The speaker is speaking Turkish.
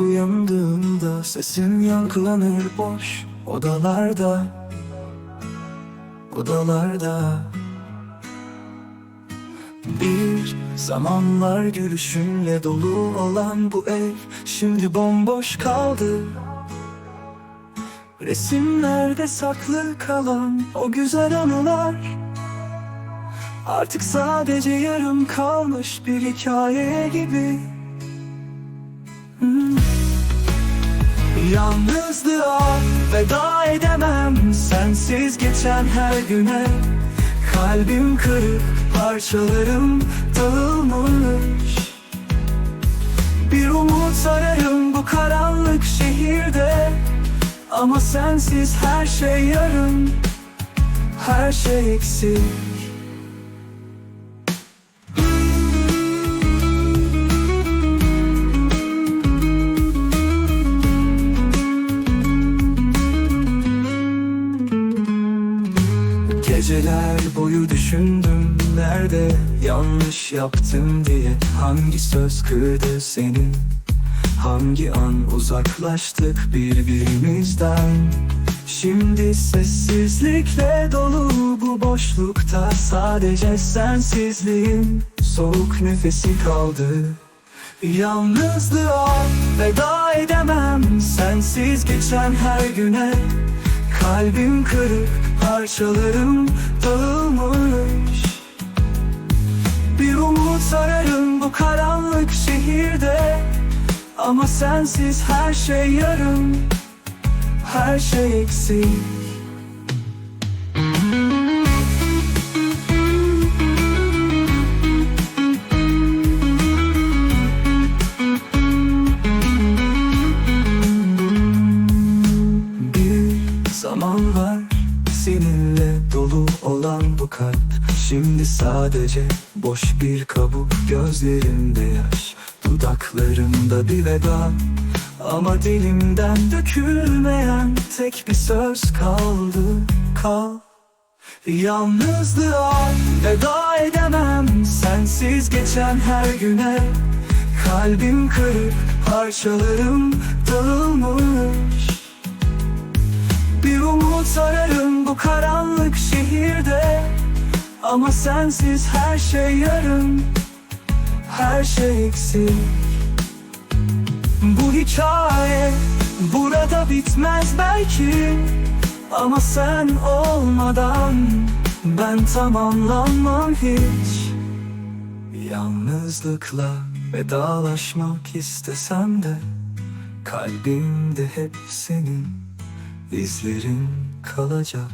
uyandığımda sesin yankılanır boş odalarda Odalarda. Bir zamanlar gülüşünle dolu olan bu ev Şimdi bomboş kaldı. Resimlerde saklı kalan o güzel anılar. Artık sadece yarım kalmış bir hikaye gibi Yalnızlığa veda edemem Sensiz geçen her güne. Kalbim kırık parçalarım dağılmış. Bir umut ararım bu karanlık şehirde. Ama sensiz her şey yarım Her şey eksik Geceler boyu düşündüm nerede yanlış yaptım diye. Hangi söz kırdı senin Hangi an uzaklaştık birbirimizden? Şimdi sessizlikle dolu bu boşlukta. Sadece sensizliğin soğuk nefesi kaldı. Yalnızlığa veda edemem. Sensiz geçen her güne Kalbim kırık parçalarım dağılmış. Bir umut ararım bu karanlık şehirde. Ama sensiz her şey yarım Her şey eksik bu kalp. Şimdi sadece boş bir kabuk. Gözlerimde yaş Dudaklarımda bir veda Ama dilimden dökülmeyen tek bir söz kaldı. Kal. Yalnızlığa veda edemem. Sensiz geçen her güne. Kalbim kırık parçalarım dağılmış. Bir umut ararım bu karanlık şehirde Ama sensiz her şey yarım. Her şey eksik. Bu hikaye burada bitmez belki. Ama sen olmadan ben tamamlanmam hiç. Yalnızlıkla vedalaşmak istesem de Kalbimde hep senin izlerin kalacak